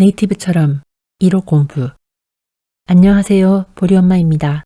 네이티브처럼 1호 공부. 안녕하세요. 보리 엄마입니다.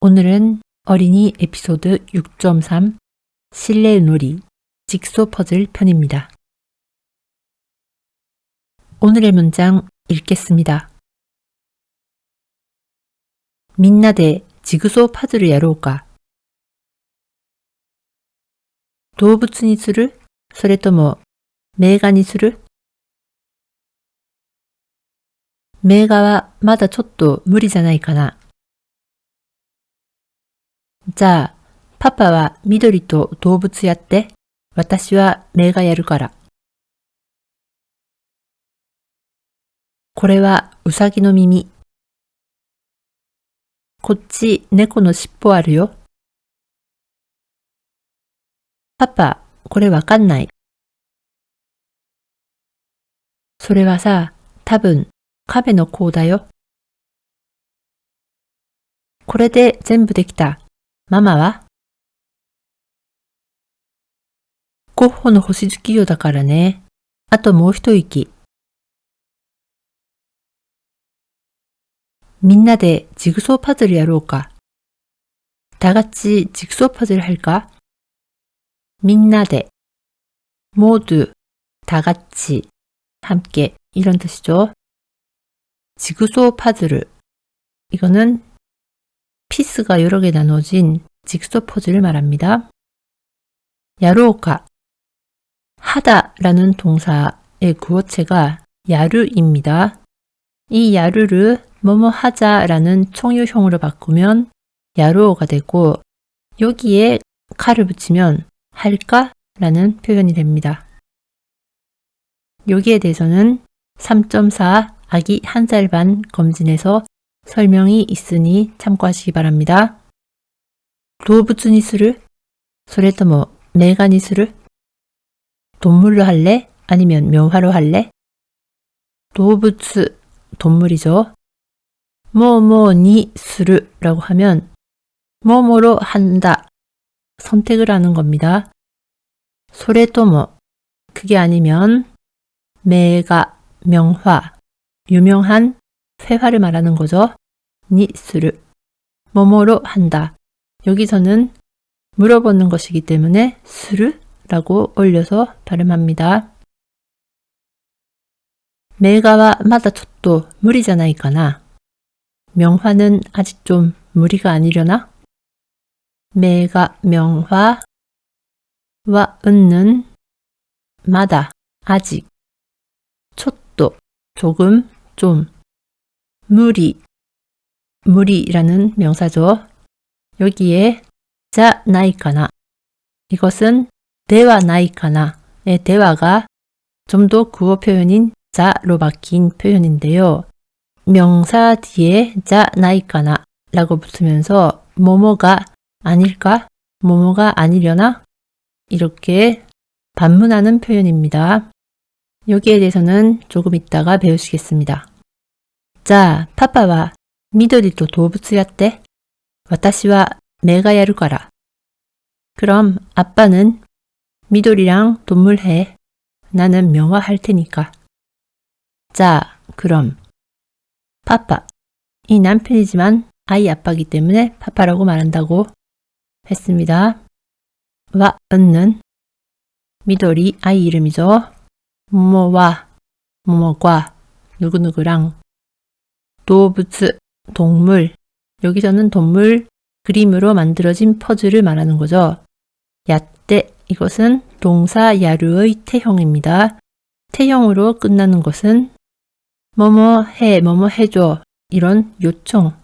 오늘은 어린이 에피소드 6.3 실내 놀이 직소 퍼즐 편입니다. 오늘의 문장 읽겠습니다. みんなでジグソーパズルやろうか動物にするそれとも名画にする 名画はまだちょっと無理じゃないかな。じゃあ、パパは緑と動物やって、私は名画やるから。これはウサギの耳。こっち猫の尻尾あるよ。パパ、これわかんない。それはさ、多分、亀の甲だよ。これで全部できた。ママはゴッホの星月夜だからね。あともう一息。みんなでジグソーパズルやろうか。다 같이 직소 퍼즐 할까? 민나데 모두 다 같이 함께 이런 뜻이죠. 지그소 파즐을 이거는 피스가 여러 개 나눠진 직소 퍼즐을 말합니다. 야루오카 하다라는 동사의 구어체가 야르입니다. 이 야르를 뭐뭐 하자라는 총유형으로 바꾸면 야루오가 되고 여기에 카를 붙이면 할까? 라는 표현이 됩니다. 여기에 대해서는 3.4 아기 한 살 반 검진에서 설명이 있으니 참고하시기 바랍니다. 도부츠니스를? 소레토모 메가니스를? 뭐, 동물로 할래? 아니면 묘화로 할래? 도부츠 동물이죠. 뭐뭐니스르라고 하면 뭐뭐로 한다 선택을 하는 겁니다. 소레토모 뭐, 그게 아니면 메가 명화 유명한 회화를 말하는 거죠. 니스르 뭐뭐로 한다. 여기서는 물어보는 것이기 때문에 스르라고 올려서 발음합니다. 매가와 마다 촛도 무리잖아이까나 명화는 아직 좀 무리가 아니려나? 매가 명화 와 은는 마다 아직 촛도 조금 좀 무리 무리라는 명사죠. 여기에 자 나이카나 이것은 대화 나이카나의 대화가 좀 더 구어 표현인 자로 바뀐 표현인데요. 명사 뒤에 자 나이까나 라고 붙으면서 뭐뭐가 아닐까? 뭐뭐가 아니려나? 이렇게 반문하는 표현입니다. 여기에 대해서는 조금 이따가 배우시겠습니다. 자, 파파와 미도리도 도부츠였대. 私は 내가 야루가라. 그럼 아빠는 미도리랑 동물 해. 나는 명화 할 테니까. 자, 그럼 파파. 이 남편이지만 아이 아빠기 때문에 파파라고 말한다고 했습니다. 와, 은는 미도리 아이 이름이죠. 모모와 모모과 누구누구랑 도부츠 동물 여기서는 동물 그림으로 만들어진 퍼즐을 말하는 거죠. 야떼 이것은 동사 야루의 태형입니다. 태형으로 끝나는 것은 뭐뭐 해, 뭐뭐 해줘 이런 요청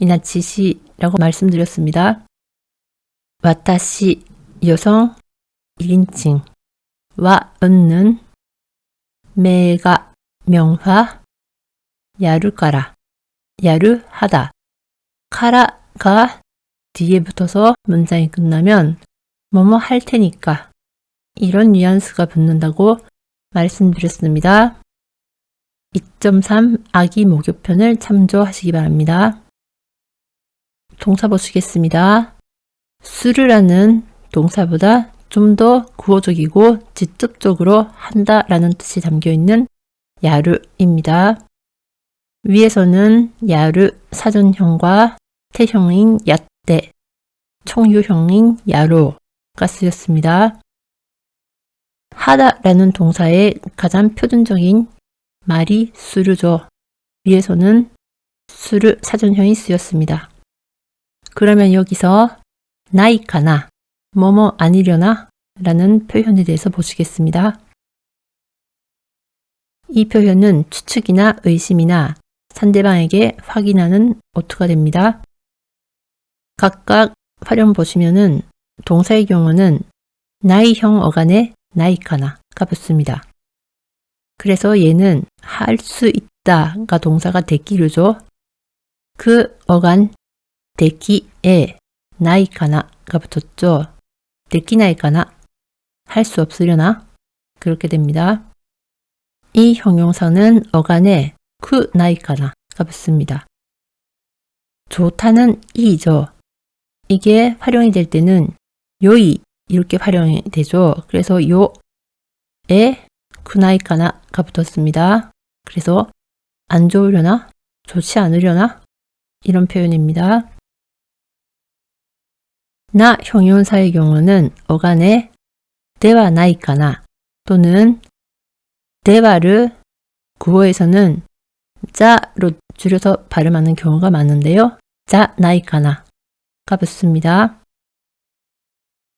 이나 지시라고 말씀드렸습니다. 와타시 여성 1인칭 와 은는 매가 명화 야루까라 야루하다 카라가 뒤에 붙어서 문장이 끝나면 뭐뭐 할 테니까 이런 뉘앙스가 붙는다고 말씀드렸습니다. 2.3 아기 목욕편을 참조하시기 바랍니다. 동사 보시겠습니다. 수르라는 동사보다 좀 더 구어적이고 직접적으로 한다라는 뜻이 담겨 있는 야르입니다. 위에서는 야르 사전형과 태형인 야떼, 총유형인 야로가 쓰였습니다. 하다라는 동사의 가장 표준적인 말이 수르죠. 위에서는 수르 사전형이 쓰였습니다. 그러면 여기서 나이카나, 뭐뭐 아니려나 라는 표현에 대해서 보시겠습니다. 이 표현은 추측이나 의심이나 상대방에게 확인하는 어투가 됩니다. 각각 활용 보시면은 동사의 경우는 나이형 어간에 나이카나가 붙습니다. 그래서 얘는 할 수 있다가 동사가 데키르죠. 그 어간 데키에 나이카나가 붙었죠. 데키나이카나 할수 없으려나 그렇게 됩니다. 이 형용사는 어간에 그 나이카나가 붙습니다. 좋다는 이죠. 이게 활용이 될 때는 요이 이렇게 활용이 되죠. 그래서 요에 쿠나이카나가 붙었습니다. 그래서 안 좋으려나? 좋지 않으려나? 이런 표현입니다. 나 형용사의 경우는 어간에 대와 나이카나 또는 대와를 구어에서는 자로 줄여서 발음하는 경우가 많은데요. 자 나이카나가 붙습니다.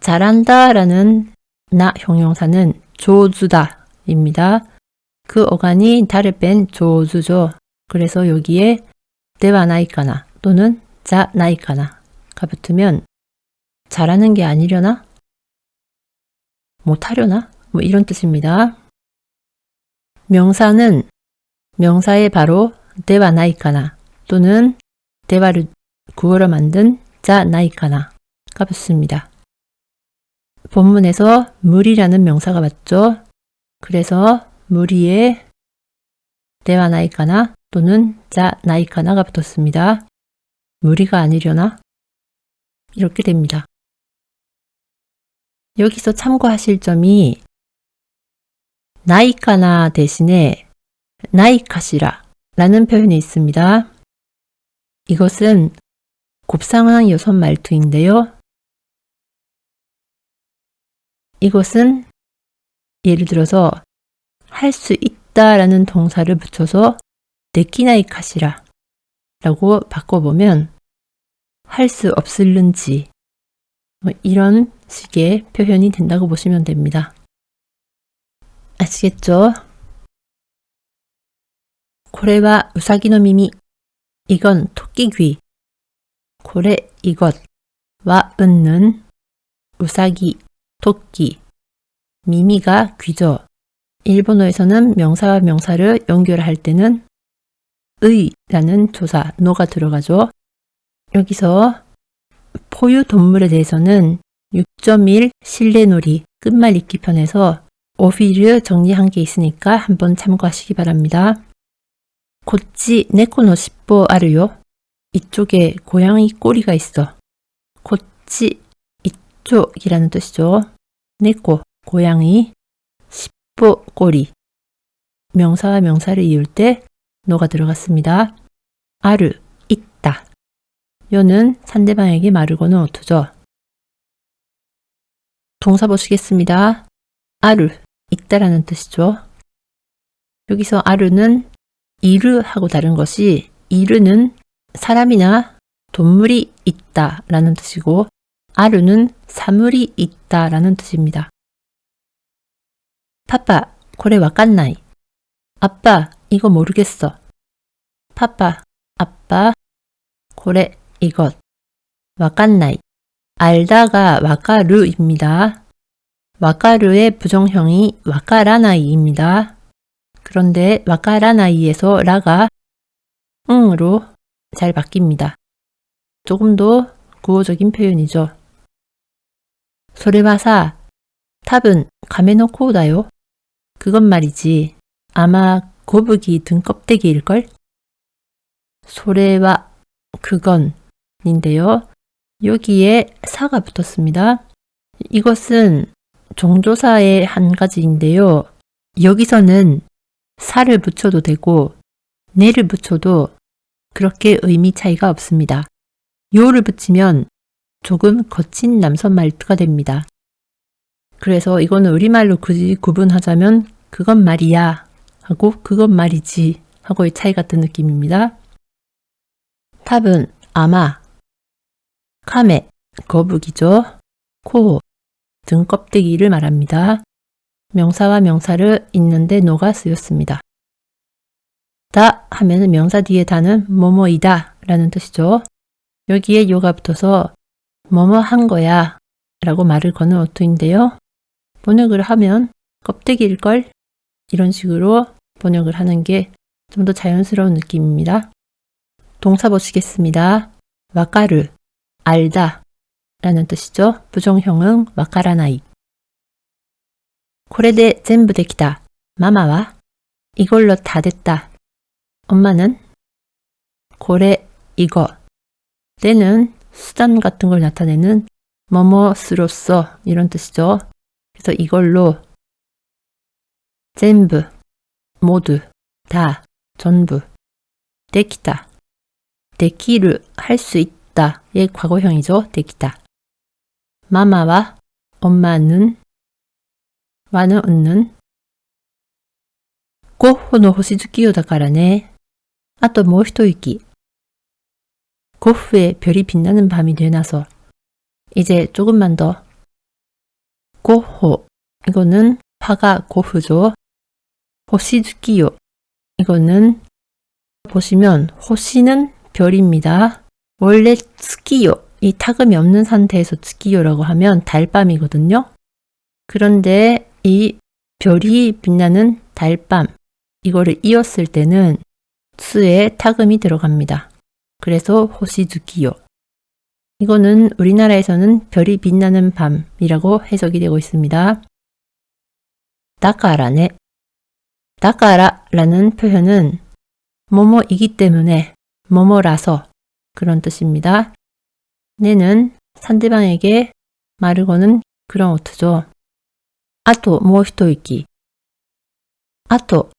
잘한다 라는 나 형용사는 조주다 입니다. 그 어간이 달을 뺀 조주죠. 그래서 여기에 대와 나이카나 또는 자 나이카나가 붙으면 잘하는 게 아니려나? 못하려나? 뭐 이런 뜻입니다. 명사는 명사의 바로 대와 나이카나 또는 대화를 구어로 만든 자 나이카나가 붙습니다. 본문에서 물이라는 명사가 맞죠? 그래서 무리에 대와 나이카나 또는 자 나이카나가 붙었습니다. 무리가 아니려나? 이렇게 됩니다. 여기서 참고하실 점이 나이카나 대신에 나이카시라 라는 표현이 있습니다. 이것은 곱상황 여섯 말투인데요. 이것은 예를 들어서 할 수 있다 라는 동사를 붙여서 네키나이카시라 라고 바꿔보면 할 수 없을는지 뭐 이런 식의 표현이 된다고 보시면 됩니다. 아시겠죠? 고래와 우사기노 미미 이건 토끼 귀 고래 이것 와 은는 우사기 토끼 미미가 귀죠. 일본어에서는 명사와 명사를 연결할 때는 의라는 조사 노가 들어가죠. 여기서 포유 동물에 대해서는 6.1 실내놀이 끝말 읽기 편에서 오피를 정리한 게 있으니까 한번 참고하시기 바랍니다. 고치 네코노 십보 아르요. 이쪽에 고양이 꼬리가 있어. 고치 이쪽이라는 뜻이죠. 네코 고양이 십보 꼬리 명사와 명사를 이을 때 노가 들어갔습니다. 아르 있다. 요는 상대방에게 거는 어투죠. 동사 보시겠습니다. 아르 있다라는 뜻이죠. 여기서 아르는 이르하고 다른 것이 이르는 사람이나 동물이 있다라는 뜻이고 아르는 사물이 있다라는 뜻입니다. 파파, 고래 와깐나이. 아빠, 이거 모르겠어. 파파, 아빠, 고래, 이것. 와깐나이. 알다가 와카르입니다. 와카르의 부정형이 와카라나이입니다. 그런데 와카라나이에서 라가 응으로 잘 바뀝니다. 조금 더 구어적인 표현이죠. 소레와사 탑은 가메노코다요. 그건 말이지. 아마 거북이 등 껍데기일걸? 소레와 그건 인데요. 여기에 사가 붙었습니다. 이것은 종조사의 한 가지인데요. 여기서는 살을 붙여도 되고 내를 붙여도 그렇게 의미 차이가 없습니다. 요를 붙이면 조금 거친 남선 말투가 됩니다. 그래서 이거는 우리말로 굳이 구분하자면 그건 말이야 하고 그건 말이지 하고의 차이 같은 느낌입니다. 탑은 아마, 카메, 거북이죠. 코, 등 껍데기를 말합니다. 명사와 명사를 잇는데 노가 쓰였습니다. 다 하면은 명사 뒤에 다는 뭐뭐이다 라는 뜻이죠. 여기에 요가 붙어서 뭐뭐 한 거야 라고 말을 거는 어투인데요. 번역을 하면 껍데기일걸 이런 식으로 번역을 하는 게 좀 더 자연스러운 느낌입니다. 동사 보시겠습니다. 와까르, 알다 라는 뜻이죠. 부정형은 와からない. 고래대 전부 데키다. 마마와 이걸로 다 됐다. 엄마는 고래 이거. 때는 수단 같은 걸 나타내는 뭐뭐스로서 이런 뜻이죠. 그래서 이걸로 전부, 모두, 다, 전부, 데키다, 데키를 할 수 있다. 의 과거형이죠. できた. 마마와 엄마는 와는 웃는 ゴッホの星月夜だからね。あともう一息。ゴッフ의 별이 빛나는 밤이 되나서. 이제 조금만 더. 고호. 이거는 화가 고흐죠. 호시즈키요. 이거는 보시면 호시는 별입니다. 원래 스키요. 이 타금이 없는 상태에서 스키요라고 하면 달밤이거든요. 그런데 이 별이 빛나는 달밤 이거를 이었을 때는 수에 타금이 들어갑니다. 그래서 호시즈키요. 이거는 우리나라에서는 별이 빛나는 밤이라고 해석이 되고 있습니다. 다카라네. 다카라라는 표현은 뭐뭐이기 때문에 뭐뭐라서 그런 뜻입니다. 내는 상대방에게 말을 거는 그런 어투죠. 아토 뭐 히토이키. 아토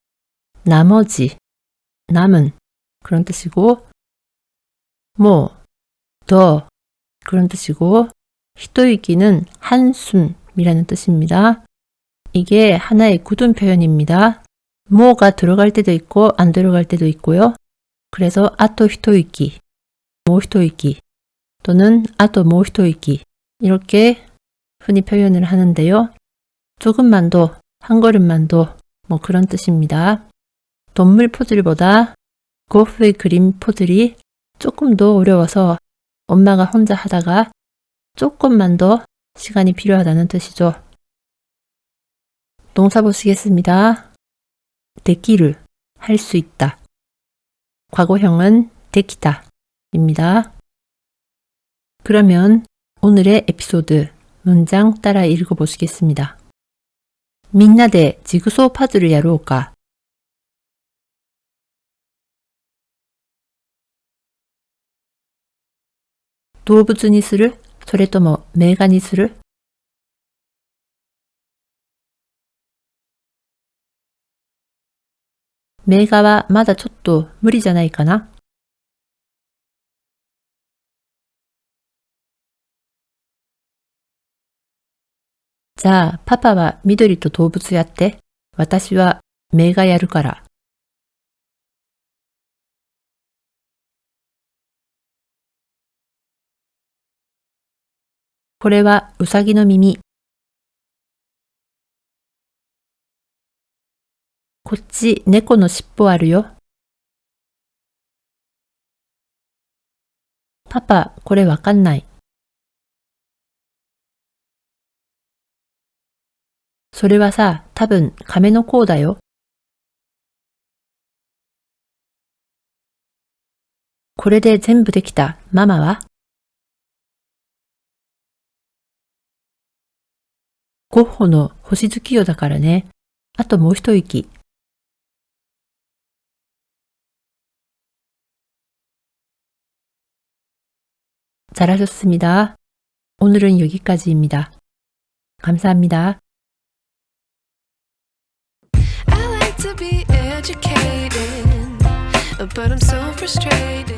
나머지 남은 그런 뜻이고 뭐더 그런 뜻이고 히토이키는 한숨이라는 뜻입니다. 이게 하나의 굳은 표현입니다. 뭐가 들어갈 때도 있고 안 들어갈 때도 있고요. 그래서 아토 히토이키, 모 히토이키 또는 아토 모 히토이키 이렇게 흔히 표현을 하는데요. 조금만 더, 한 걸음만 더, 뭐 그런 뜻입니다. 동물 포즈리보다 고프의 그림 포즈리 조금 더 어려워서 엄마가 혼자 하다가 조금만 더 시간이 필요하다는 뜻이죠. 동사 보시겠습니다. 데키를 할 수 있다. 과거형은 데키다 입니다. 그러면 오늘의 에피소드 문장 따라 읽어보시겠습니다. みんなでジグソーパズルやろうか。動物にするそれとも名画にする名画はまだちょっと無理じゃないかな じゃあ、パパは緑と動物やって、私は名画やるから。これはうさぎの耳。こっち猫の尻尾あるよ。パパ、これわかんない。それはさ、多分亀の甲だよ。これで全部できた。ママはゴッホの星月夜だからね。あともう一息。잘하셨습니다. 오늘은 여기까지입니다. 감사합니다. educated, but I'm so frustrated.